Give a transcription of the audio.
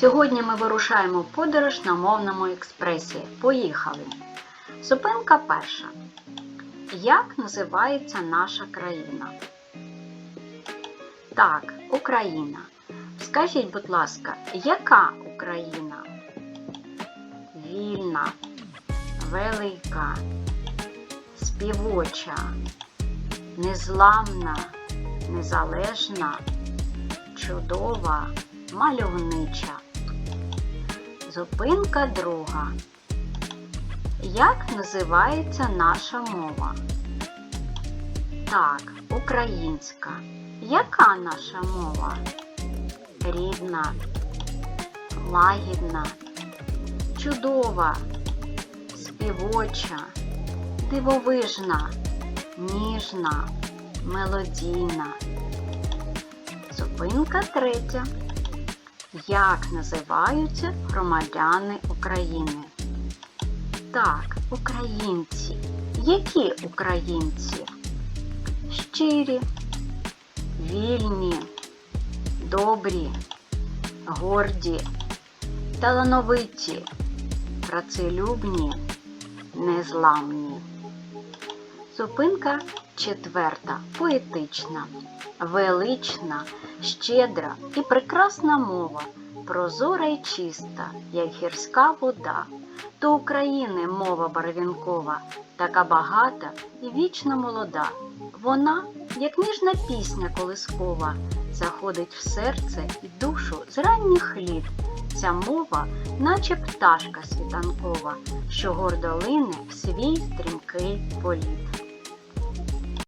Сьогодні ми вирушаємо в подорож на мовному експресі. Поїхали! Зупинка перша. Як називається наша країна? Так, Україна. Скажіть, будь ласка, яка Україна? Вільна, велика, співоча, незламна, незалежна, чудова, мальовнича. Зупинка друга. Як називається наша мова? Так, українська. Яка наша мова? Рідна, лагідна, чудова, співоча, дивовижна, ніжна, мелодійна. Зупинка третя. Як називаються громадяни України? Так, українці. Які українці? Щирі, вільні, добрі, горді, талановиті, працелюбні, незламні. Зупинка четверта, поетична, велична, щедра і прекрасна мова, прозора й чиста, як гірська вода. До України мова барвінкова, така багата і вічно молода. Вона, як ніжна пісня колискова, заходить в серце і душу з ранніх літ. Ця мова, наче пташка світанкова, що гордо лине в свій стрімкий політ.